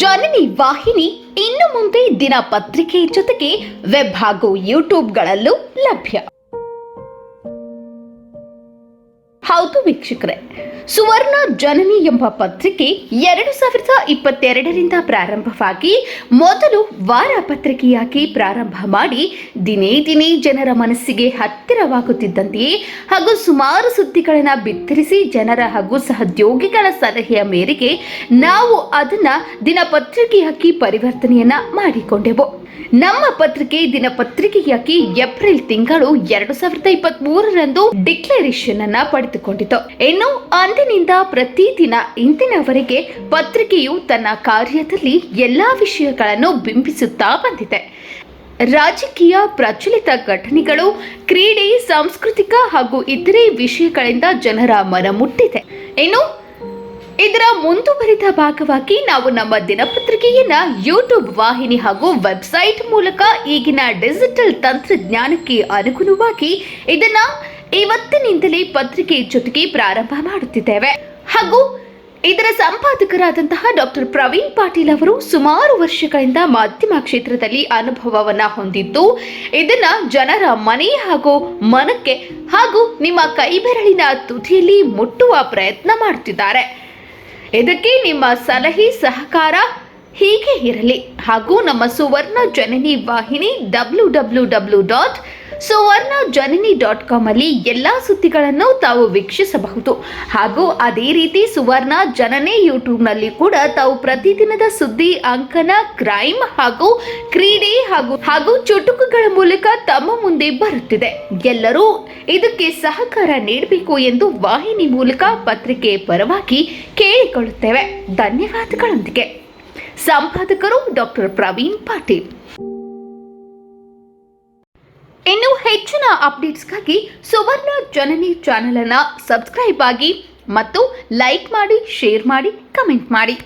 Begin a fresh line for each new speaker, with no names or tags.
ಜನನಿ ವಾಹಿನಿ ಇನ್ನು ಮುಂದೆ ದಿನಪತ್ರಿಕೆ ಜೊತೆಗೆ ವೆಬ್ ಹಾಗೂ ಯೂಟ್ಯೂಬ್ಗಳಲ್ಲೂ ಲಭ್ಯ. ಹೌದು ವೀಕ್ಷಕರೇ, ಸುವರ್ಣ ಜನನಿ ಎಂಬ ಪತ್ರಿಕೆ ಎರಡು ಸಾವಿರದ ಇಪ್ಪತ್ತೆರಡರಿಂದ ಪ್ರಾರಂಭವಾಗಿ ಮೊದಲು ವಾರ ಪತ್ರಿಕೆಯಾಗಿ ಪ್ರಾರಂಭ ಮಾಡಿ ದಿನೇ ದಿನೇ ಜನರ ಮನಸ್ಸಿಗೆ ಹತ್ತಿರವಾಗುತ್ತಿದ್ದಂತೆಯೇ ಹಾಗೂ ಸುಮಾರು ಸುದ್ದಿಗಳನ್ನು ಬಿತ್ತರಿಸಿ ಜನರ ಹಾಗೂ ಸಹೋದ್ಯೋಗಿಗಳ ಸಲಹೆಯ ಮೇರೆಗೆ ನಾವು ಅದನ್ನು ದಿನಪತ್ರಿಕೆಯಾಗಿ ಪರಿವರ್ತನೆಯನ್ನ ಮಾಡಿಕೊಂಡೆವು. ನಮ್ಮ ಪತ್ರಿಕೆ ದಿನಪತ್ರಿಕೆಯಾಗಿ ಏಪ್ರಿಲ್ ತಿಂಗಳು ಎರಡು ಸಾವಿರದ ಇಪ್ಪತ್ತ್ ಮೂರರಂದು ಡಿಕ್ಲರೇಷನ್ ಅನ್ನ ಪಡೆದುಕೊಂಡಿತು. ಇನ್ನು ಅಂದಿನಿಂದ ಪ್ರತಿದಿನ ಇಂದಿನವರೆಗೆ ಪತ್ರಿಕೆಯು ತನ್ನ ಕಾರ್ಯದಲ್ಲಿ ಎಲ್ಲಾ ವಿಷಯಗಳನ್ನು ಬಿಂಬಿಸುತ್ತಾ ಬಂದಿದೆ. ರಾಜಕೀಯ ಪ್ರಚಲಿತ ಘಟನೆಗಳು, ಕ್ರೀಡೆ, ಸಾಂಸ್ಕೃತಿಕ ಹಾಗೂ ಇತರೆ ವಿಷಯಗಳಿಂದ ಜನರ ಮನ ಮುಟ್ಟಿದೆ ಇನ್ನು ಇದರ ಮುಂದುವರಿದ ಭಾಗವಾಗಿ ನಾವು ನಮ್ಮ ದಿನಪತ್ರಿಕೆಯನ್ನ ಯೂಟ್ಯೂಬ್ ವಾಹಿನಿ ಹಾಗೂ ವೆಬ್ಸೈಟ್ ಮೂಲಕ ಈಗಿನ ಡಿಜಿಟಲ್ ತಂತ್ರಜ್ಞಾನಕ್ಕೆ ಅನುಗುಣವಾಗಿ ಇದನ್ನ ಇವತ್ತಿನಿಂದಲೇ ಪತ್ರಿಕೆ ಜೊತೆಗೆ ಪ್ರಾರಂಭ ಮಾಡುತ್ತಿದ್ದೇವೆ. ಹಾಗೂ ಇದರ ಸಂಪಾದಕರಾದಂತಹ ಡಾಕ್ಟರ್ ಪ್ರವೀಣ್ ಪಾಟೀಲ್ ಅವರು ಸುಮಾರು ವರ್ಷಗಳಿಂದ ಮಾಧ್ಯಮ ಕ್ಷೇತ್ರದಲ್ಲಿ ಅನುಭವವನ್ನ ಹೊಂದಿದ್ದು, ಇದನ್ನ ಜನರ ಮನೆ ಹಾಗೂ ಮನಕ್ಕೆ ಹಾಗೂ ನಿಮ್ಮ ಕೈಬೆರಳಿನ ತುದಿಯಲ್ಲಿ ಮುಟ್ಟುವ ಪ್ರಯತ್ನ ಮಾಡುತ್ತಿದ್ದಾರೆ. ಇದಕ್ಕೆ ನಿಮ್ಮ ಸಲಹೆ, ಸಹಕಾರ ಹೀಗೆ ಇರಲಿ. ಹಾಗೂ ನಮ್ಮ ಸುವರ್ಣ ಜನನಿ ವಾಹಿನಿ W W W dot Suvarna Janani dot com ಅಲ್ಲಿ ಎಲ್ಲ ಸುದ್ದಿಗಳನ್ನು ತಾವು ವೀಕ್ಷಿಸಬಹುದು. ಹಾಗೂ ಅದೇ ರೀತಿ ಸುವರ್ಣ ಜನನಿ ಯೂಟ್ಯೂಬ್ನಲ್ಲಿ ಕೂಡ ತಾವು ಪ್ರತಿದಿನದ ಸುದ್ದಿ ಅಂಕನ ಕ್ರೈಮ್ ಹಾಗೂ ಕ್ರೀಡೆ ಹಾಗೂ ಹಾಗೂ ಚುಟುಕುಗಳ ಮೂಲಕ ತಮ್ಮ ಮುಂದೆ ಬರುತ್ತಿದೆ. ಎಲ್ಲರೂ ಇದಕ್ಕೆ ಸಹಕಾರ ನೀಡಬೇಕು ಎಂದು ವಾಹಿನಿ ಮೂಲಕ ಪತ್ರಿಕೆ ಪರವಾಗಿ ಕೇಳಿಕೊಳ್ಳುತ್ತೇವೆ. ಧನ್ಯವಾದಗಳೊಂದಿಗೆ. ಸಂಪಾದಕರು ಡಾಕ್ಟರ್ ಪ್ರವೀಣ್ ಪಾಟೀಲ್. ಹೆಚ್ಚಿನ ಅಪ್ಡೇಟ್ಸ್ಗಾಗಿ ಸುವರ್ಣ ಜನನಿ ಚಾನಲನ್ನು ಸಬ್ಸ್ಕ್ರೈಬ್ ಆಗಿ ಮತ್ತು ಲೈಕ್ ಮಾಡಿ ಶೇರ್ ಮಾಡಿ ಕಮೆಂಟ್ ಮಾಡಿ.